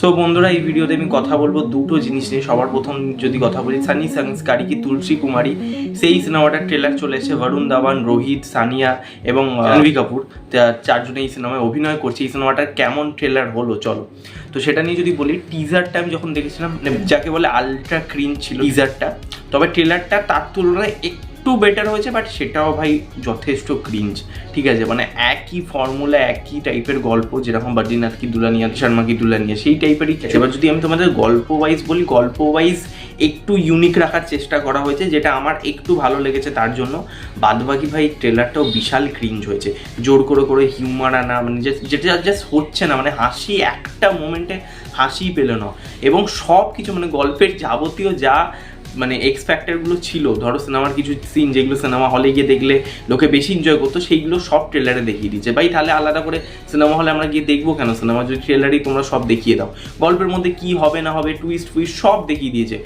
So বন্ধুরা, এই ভিডিওতে আমি কথা বলব দুটো জিনিস নিয়ে। সবার প্রথম যদি কথা বলি, সানি সংস্কারি কি তুলসী কুমারী। সেই সিনেমাটার ট্রেলার চলেছে বরুণ ধাওয়ান রোহিত সানিয়া এবং রণবীর কাপুর চারজনে এই সিনেমায় অভিনয় করছে। এই সিনেমাটার কেমন ট্রেলার হলো, চলো। তো সেটা নিয়ে যদি বলি টিজারটা আমি যখন দেখেছিলাম যাকে বলে আলট্রা ক্রিন ছিল টিজারটা তবে ট্রেলারটা তার তুলনায় একটু বেটার হয়েছে বাট সেটাও ভাই যথেষ্ট ক্রিঞ্জ ঠিক আছে মানে একই ফর্মুলা একই টাইপের গল্প, যেরকম বদ্রীনাথ কি দুলানিয়া শর্মা কি দুলানিয়া সেই টাইপেরই এবার যদি আমি তোমাদের গল্প ওয়াইজ বলি গল্প ওয়াইজ একটু ইউনিক রাখার চেষ্টা করা হয়েছে, যেটা আমার একটু ভালো লেগেছে তার জন্য। বাদবাকি ভাই ট্রেলারটাও বিশাল ক্রিঞ্জ হয়েছে। জোর করে করে হিউমার আনা মানে যেটা জাস্ট হচ্ছে না মানে হাসি একটা মোমেন্টে হাসি পেল না। এবং সব কিছু মানে গল্পের যাবতীয় যা মানে এক্স ফ্যাক্টরগুলো ছিল। ধরো সিনেমার কিছু সিন যেগুলো সিনেমা হলে গিয়ে দেখলে লোকে বেশি এনজয় করতো, সেইগুলো সব ট্রেলারে দেখিয়ে দিচ্ছে ভাই, তাহলে আলাদা করে সিনেমা হলে আমরা গিয়ে দেখব কেন? সিনেমা যদি ট্রেলারই তোমরা সব দেখিয়ে দাও। গল্পের মধ্যে কি হবে, না হবে টুইস্ট ফুইস্ট সব দেখিয়ে দিয়েছে।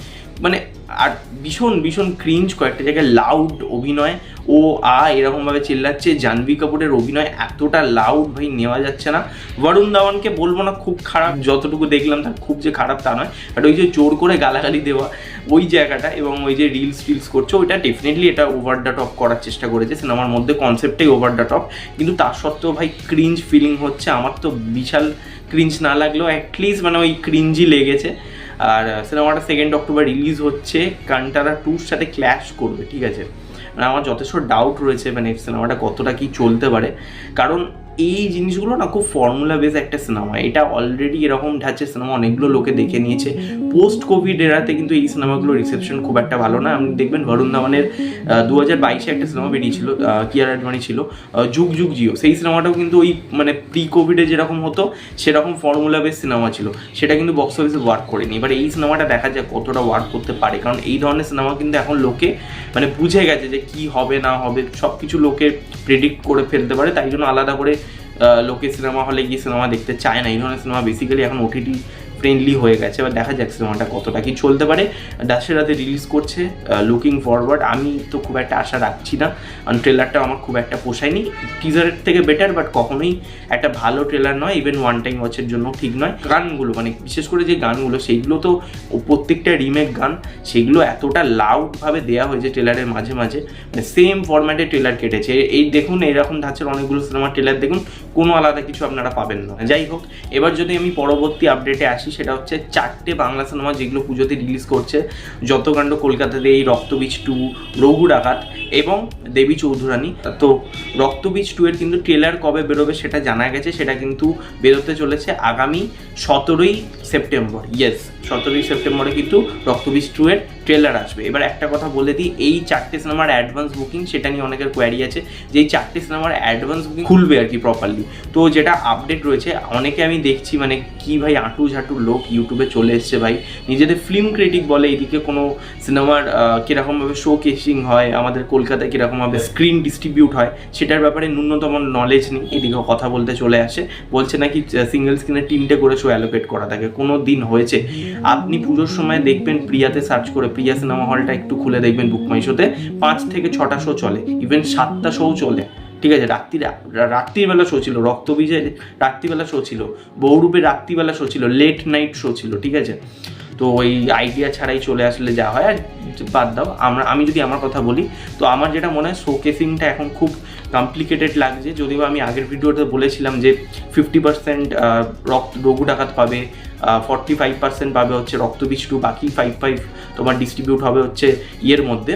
মানে আর ভীষণ ভীষণ ক্রিঞ্জ কয়েকটা জায়গায় লাউড অভিনয় ও আ এরকমভাবে চিল্লাচ্ছে, জাহ্নবী কাপুরের অভিনয় এতটা লাউড ভাই নেওয়া যাচ্ছে না। বরুণ ধাওয়ানকে বলব না, খুব খারাপ, যতটুকু দেখলাম তার খুব যে খারাপ তা নয় বাট ওই যে জোর করে গালাগালি দেওয়া, ওই জায়গাটা এবং ওই যে রিলস টিলস করছে, ওইটা ডেফিনেটলি এটা ওভার দ্য টপ করার চেষ্টা করেছে, সিনেমার মধ্যে কনসেপ্টটাই ওভার দ্য টপ কিন্তু তার সত্ত্বেও ভাই ক্রিঞ্জ ফিলিং হচ্ছে, আমার তো বিশাল ক্রিঞ্জ না লাগলেও অ্যাটলিস্ট মানে ওই ক্রিঞ্জই লেগেছে। আর সিনেমাটা সেকেন্ড অক্টোবর রিলিজ হচ্ছে কান্টারা টুর সাথে ক্ল্যাশ করবে, ঠিক আছে? মানে আমার যথেষ্ট ডাউট রয়েছে মানে সিনেমাটা কতটা কি চলতে পারে। কারণ এই জিনিসগুলো না খুব ফর্মুলা বেস একটা সিনেমা এটা অলরেডি এরকম ঢাচ্ছে সিনেমা অনেকগুলো লোকে দেখে নিয়েছে। পোস্ট কোভিড এরাতে কিন্তু এই সিনেমাগুলো রিসেপশন খুব একটা ভালো না। আপনি দেখবেন বরুণ ধাওয়ানের দু হাজার বাইশে একটা সিনেমা বেরিয়েছিল কিয়ার আডবাণী ছিল যুগ যুগ জিও। সেই সিনেমাটাও কিন্তু ওই মানে প্রি কোভিডে যেরকম হতো, সেরকম ফর্মুলা বেস সিনেমা ছিল। সেটা কিন্তু বক্স অফিসে ওয়ার্ক করেনি। এবার এই সিনেমাটা দেখা যায় কতটা ওয়ার্ক করতে পারে। কারণ এই ধরনের সিনেমা কিন্তু এখন লোকে মানে বুঝে গেছে যে কি হবে না হবে সব কিছু লোকে প্রেডিক্ট করে ফেলতে পারে। তাই জন্য আলাদা করে লোকে সিনেমা হলে গিয়ে সিনেমা দেখতে চায় না। এই ধরনের সিনেমা বেসিক্যালি এখন ওটিটি ফ্রেন্ডলি হয়ে গেছে। এবার দেখা যাক সিনেমাটা কতটা কি চলতে পারে। দাসেরাতে রিলিজ করছে লুকিং ফরওয়ার্ড আমি তো খুব একটা আশা রাখছি না। কারণ ট্রেলারটা আমার খুব একটা পোষায়নি। টিজারের থেকে বেটার বাট কখনোই একটা ভালো ট্রেলার নয়। ইভেন ওয়ান টাইম ওয়াচের জন্য ঠিক নয়। গানগুলো মানে বিশেষ করে যে গানগুলো, সেইগুলো তো প্রত্যেকটা রিমেক গান সেগুলো এতটা লাউডভাবে দেওয়া হয়েছে ট্রেলারের মাঝে মাঝে। মানে সেম ফরম্যাটে ট্রেলার কেটেছে। এই দেখুন এরকম ধাঁচের অনেকগুলো সিনেমার ট্রেলার দেখুন। কোনো আলাদা কিছু আপনারা পাবেন না। যাই হোক, এবার যদি আমি পরবর্তী আপডেটে আসি, সেটা হচ্ছে চারটে বাংলা সিনেমা যেগুলো পুজোতে রিলিজ করছে যতকাণ্ড কলকাতাতে এই রক্তবীজ টু রঘু ডাকাত এবং দেবী চৌধুরানী। তো রক্তবীজ টু এর কিন্তু ট্রেলার কবে বেরোবে সেটা জানা গেছে, সেটা কিন্তু বেরোতে চলেছে আগামী সতেরোই সেপ্টেম্বর। ইয়েস সতেরোই সেপ্টেম্বরে কিন্তু রক্তবীজ টু এর ট্রেলার আসবে। এবার একটা কথা বলে দিই, এই চারটে সিনেমার অ্যাডভান্স বুকিং সেটা নিয়ে অনেকের কোয়ারি আছে যে এই চারটে সিনেমার অ্যাডভান্স বুকিং খুলবে আর কি প্রপারলি তো যেটা আপডেট রয়েছে, অনেকে আমি দেখছি মানে কি ভাই আঁটু ঝাঁটু লোক ইউটিউবে চলে এসছে ভাই। নিজেদের ফিল্ম ক্রিটিক বলে, এইদিকে কোনো সিনেমার কীরকমভাবে শো কেসিং হয়, আমাদের কলকাতায় কীরকমভাবে স্ক্রিন ডিস্ট্রিবিউট হয়, সেটার ব্যাপারে ন্যূনতম নলেজ নেই এদিকে কথা বলতে চলে আসে। বলছে নাকি সিঙ্গেল স্ক্রিনে তিনটে করে শো অ্যালোকেট করা থাকে, কোনো দিন হয়েছে। আপনি পুজোর সময় দেখবেন প্রিয়াতে সার্চ করে, প্রিয়া সিনেমা হলটা একটু খুলে দেখবেন বুকমাই শোতে পাঁচ থেকে ছটা শো চলে ইভেন সাতটা শোও চলে। ঠিক আছে, রাত্রি রাত্রিবেলা শো ছিল রক্তবীজে রাত্রিবেলা শো ছিল বহুরূপে রাত্রিবেলা শো ছিল লেট নাইট শো ছিল, ঠিক আছে। তো ওই আইডিয়া ছাড়াই চলে আসলে যা হয় আর বাদ দাও। আমরা আমি যদি আমার কথা বলি, তো আমার যেটা মনে হয় শোকেসিংটা এখন খুব কমপ্লিকেটেড লাগছে যদিও আমি আগের ভিডিওতে বলেছিলাম যে ফিফটি পার্সেন্ট রক্ত, রঘু ডাকাত পাবে ফর্টি ফাইভ পার্সেন্ট পাবে হচ্ছে রক্তবীজ টু বাকি ফাইভ ফাইভ তোমার ডিস্ট্রিবিউট হবে হচ্ছে ইয়ের মধ্যে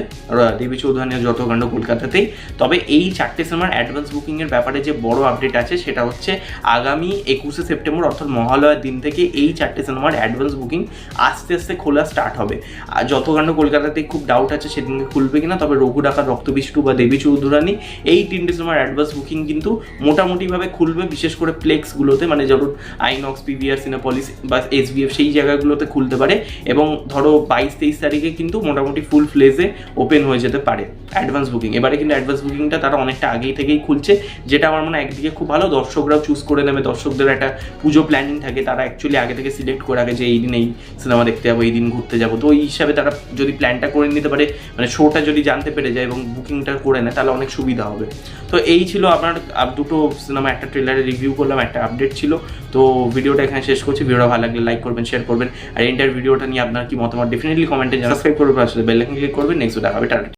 দেবী চৌধুরানীর যত কাণ্ড কলকাতাতেই। তবে এই চারটে সিনেমার অ্যাডভান্স বুকিংয়ের ব্যাপারে যে বড় আপডেট আছে, সেটা হচ্ছে আগামী একুশে সেপ্টেম্বর, অর্থাৎ মহালয়ার দিন থেকে এই চারটে সিনেমার অ্যাডভান্স বুকিং আস্তে আস্তে খোলা স্টার্ট হবে। আর যত কাণ্ড কলকাতাতে খুব ডাউট আছে, সেদিনকে খুলবে কিনা, তবে রঘু ডাকার রক্তবিষ্টু বা দেবী চৌধুরানী, এই তিনটে সিনেমার অ্যাডভান্স বুকিং কিন্তু মোটামুটিভাবে খুলবে, বিশেষ করে প্লেক্সগুলোতে মানে ধরুন আইনক্স পিভিআর সিনেপলিস বা এসবিএফ সেই জায়গাগুলোতে খুলতে পারে এবং ধরো বাইশ তেইশ তারিখে কিন্তু মোটামুটি ফুল ফ্লেজে ওপেন হয়ে যেতে পারে অ্যাডভান্স বুকিং এবারে কিন্তু অ্যাডভান্স বুকিংটা তারা অনেকটা আগেই থেকেই খুলছে, যেটা আমার মনে হয় একদিকে খুব ভালো, দর্শকরাও চুজ করে নেবে, দর্শকদের একটা পুজো প্ল্যানিং থাকে, তারা অ্যাকচুয়ালি আগে থেকে সিলেক্ট করে রাখে যে এই দিন এই সিনেমা দেখতে যাব, এই দিন ঘুরতে যাব। তো ওই হিসাবে তারা যদি প্ল্যানটা করে নিতে পারে মানে শোটা যদি জানতে পেরে যায় এবং বুকিংটা করে নেয়, তাহলে অনেক সুবিধা হবে। তো এই ছিল আপনার আপ- দুটো সিনেমা একটা ট্রেলারে রিভিউ করলাম একটা আপডেট ছিল। তো ভিডিওটা এখানে শেষ করছি। ভিডিওটা ভালো লাগলে লাইক করবেন শেয়ার করবেন। আর এন্টার ভিডিওটা নিয়ে আপনার কি মতামত? ডেফিনেটলি কমেন্টে সাবস্ক্রাইব করবেন। আসলে বেল আইকন ক্লিক করবেন। নেক্সট দেখাবে টাটা